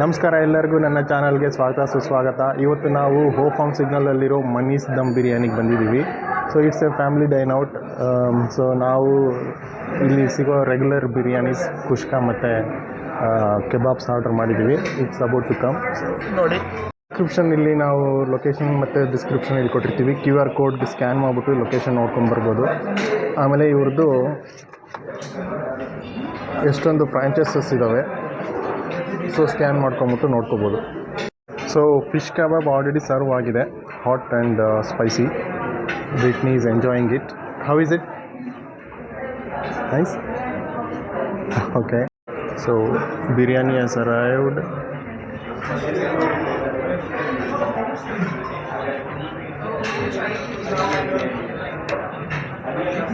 ನಮಸ್ಕಾರ ಎಲ್ಲರಿಗೂ ನನ್ನ ಚಾನಲ್ಗೆ ಸ್ವಾಗತ, ಸುಸ್ವಾಗತ. ಇವತ್ತು ನಾವು ಹೋ ಫಾರ್ಮ್ ಸಿಗ್ನಲಲ್ಲಿರೋ ಮನೀಸ್ ದಮ್ ಬಿರಿಯಾನಿಗೆ ಬಂದಿದ್ದೀವಿ. So it's a family dine out so ನಾವು ಇಲ್ಲಿ ಸಿಗೋ ರೆಗ್ಯುಲರ್ ಬಿರಿಯಾನೀಸ್ ಕುಷ್ಕ ಮತ್ತು ಕೆಬಾಬ್ಸ್ ಆರ್ಡರ್ ಮಾಡಿದ್ದೀವಿ. ಇಟ್ಸ್ ಅಬೌಟ್ ಟು ಕಮ್ ನೋಡಿ. ಡಿಸ್ಕ್ರಿಪ್ಷನ್ ಇಲ್ಲಿ ನಾವು ಲೊಕೇಶನ್ ಮತ್ತು ಡಿಸ್ಕ್ರಿಪ್ಷನ್ ಇಲ್ಲಿ ಕೊಟ್ಟಿರ್ತೀವಿ. ಕ್ಯೂ ಆರ್ ಕೋಡ್ಗೆ ಸ್ಕ್ಯಾನ್ ಮಾಡಿಬಿಟ್ಟು ಲೊಕೇಶನ್ ನೋಡ್ಕೊಂಡು ಬರ್ಬೋದು. ಆಮೇಲೆ ಇವ್ರದ್ದು ಎಷ್ಟೊಂದು ಫ್ರಾಂಚೈಸಸ್ ಇದ್ದಾವೆ ಸೊ ಸ್ಕ್ಯಾನ್ ಮಾಡ್ಕೊಂಬಿಟ್ಟು ನೋಡ್ಕೋಬೋದು. So fish kebab already serve ಆಗಿದೆ. Hot and spicy Britney is enjoying it how is it nice okay so biryani has arrived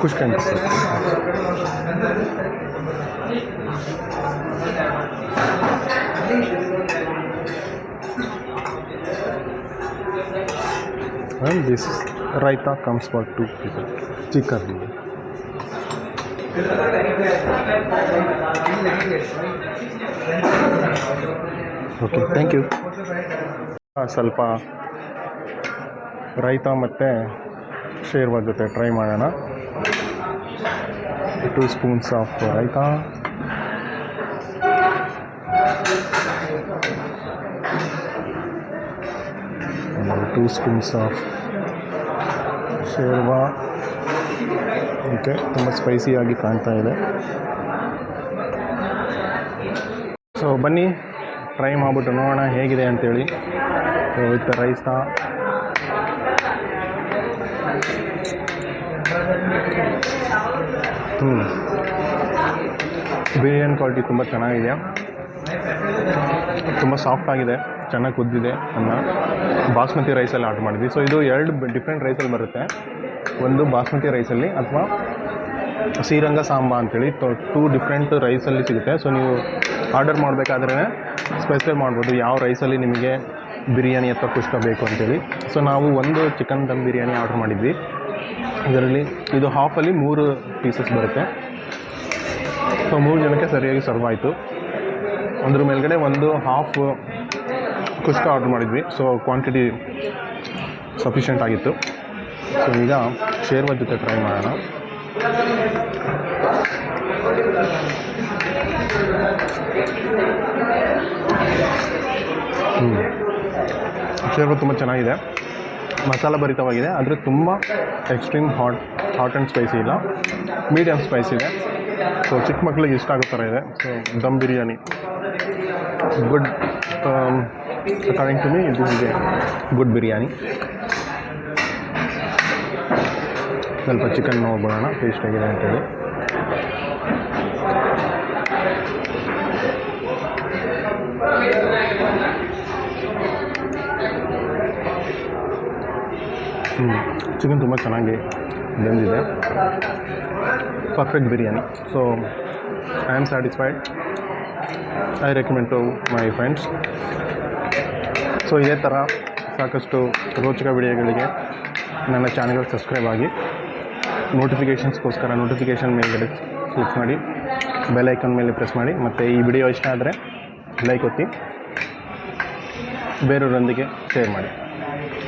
Kushka sir And this raita comes for two people. Chicken. Okay thank you ಸ್ವಲ್ಪ ರೈತ ಮತ್ತು ಶೇರ್ವಾ ಜೊತೆ try ಮಾಡೋಣ. Two spoons of raita two spoons of sherwa. Okay ತುಂಬ ಸ್ಪೈಸಿಯಾಗಿ ಕಾಣ್ತಾ ಇದೆ. So ಬನ್ನಿ ಟ್ರೈ ಮಾಡಿಬಿಟ್ಟು ನೋಡೋಣ ಹೇಗಿದೆ ಅಂತೇಳಿ. ವಿತ್ ರೈಸ ಹ್ಞೂ ಬಿರಿಯಾನಿ ಕ್ವಾಲಿಟಿ ತುಂಬ ಚೆನ್ನಾಗಿದೆ. ತುಂಬ ಸಾಫ್ಟ್ ಆಗಿದೆ, ಚೆನ್ನಾಗಿ ಕುದ್ದಿದೆ ಅನ್ನ. ಬಾಸ್ಮತಿ ರೈಸಲ್ಲಿ ಆರ್ಡ್ರ್ ಮಾಡಿದ್ವಿ. ಸೊ ಇದು ಎರಡು ಡಿಫ್ರೆಂಟ್ ರೈಸಲ್ಲಿ ಬರುತ್ತೆ. ಒಂದು ಬಾಸ್ಮತಿ ರೈಸಲ್ಲಿ ಅಥವಾ ಶ್ರೀರಂಗ ಸಾಂಬಾ ಅಂತೇಳಿ ಟೂ ಡಿಫ್ರೆಂಟ್ ರೈಸಲ್ಲಿ ಸಿಗುತ್ತೆ. ಸೊ ನೀವು ಆರ್ಡರ್ ಮಾಡಬೇಕಾದ್ರೆ ಸ್ಪೆಸಿಫೈ ಮಾಡ್ಬೋದು. ಯಾವ ರೈಸಲ್ಲಿ ನಿಮಗೆ ಬಿರಿಯಾನಿ ಅಥವಾ ಕುಷ್ಕ ಬೇಕು ಅಂತೇಳಿ. ಸೊ ನಾವು ಒಂದು ಚಿಕನ್ ದಮ್ ಬಿರಿಯಾನಿ ಆರ್ಡ್ರ್ ಮಾಡಿದ್ವಿ. ಇದರಲ್ಲಿ ಇದು ಹಾಫಲ್ಲಿ ಮೂರು ಪೀಸಸ್ ಬರುತ್ತೆ. ಸೊ ಮೂರು ಜನಕ್ಕೆ ಸರಿಯಾಗಿ ಸರ್ವ್ ಆಯಿತು. ಅದ್ರ ಮೇಲ್ಗಡೆ ಒಂದು ಹಾಫ್ ಕುಷ್ಕ ಆರ್ಡ್ರ್ ಮಾಡಿದ್ವಿ. ಸೊ ಕ್ವಾಂಟಿಟಿ ಸಫಿಷಿಯೆಂಟ್ ಆಗಿತ್ತು. ಸೊ ಈಗ ಶೇರ್ವ ಜೊತೆ ಟ್ರೈ ಮಾಡೋಣ. ಹ್ಞೂ ಶೇರ್ವ ತುಂಬ ಚೆನ್ನಾಗಿದೆ. ಮಸಾಲ ಭರಿತವಾಗಿದೆ. ಆದರೆ ತುಂಬ extreme hot hot and spicy ಇಲ್ಲ. ಮೀಡಿಯಮ್ ಸ್ಪೈಸಿ ಇದೆ. ಸೊ ಚಿಕ್ಕ ಮಕ್ಕಳಿಗೆ ಇಷ್ಟ ಆಗೋ ಥರ ಇದೆ. So dum biryani. Good according to me ಇದು ಇದೆ ಗುಡ್ ಬಿರಿಯಾನಿ ಸ್ವಲ್ಪ ಚಿಕನ್ ನೋಡ್ಬಿಡೋಣ. ಟೇಸ್ಟ್ ಆಗಿದೆ ಅಂತೇಳಿ ಚಿಕನ್ ತುಂಬ ಚೆನ್ನಾಗಿ ಬೆಂದಿದೆ. Perfect biryani. So I am satisfied I recommend to my friends so ಇದೇ ಥರ ಸಾಕಷ್ಟು ರೋಚಕ ವಿಡಿಯೋಗಳಿಗೆ ನನ್ನ ಚಾನಲ್ಗೆ ಸಬ್ಸ್ಕ್ರೈಬ್ ಆಗಿ ನೋಟಿಫಿಕೇಷನ್ಸ್ಗೋಸ್ಕರ ನೋಟಿಫಿಕೇಷನ್ ಮೇಲ್ಗಡೆ ಕ್ಲಿಕ್ ಮಾಡಿ ಬೆಲ್ ಐಕನ್ ಮೇಲೆ ಪ್ರೆಸ್ ಮಾಡಿ, ಮತ್ತು ಈ ವಿಡಿಯೋ ಇಷ್ಟ ಆದರೆ ಲೈಕ್ ಒತ್ತಿ ಬೇರೆಯವರೊಂದಿಗೆ ಶೇರ್ ಮಾಡಿ.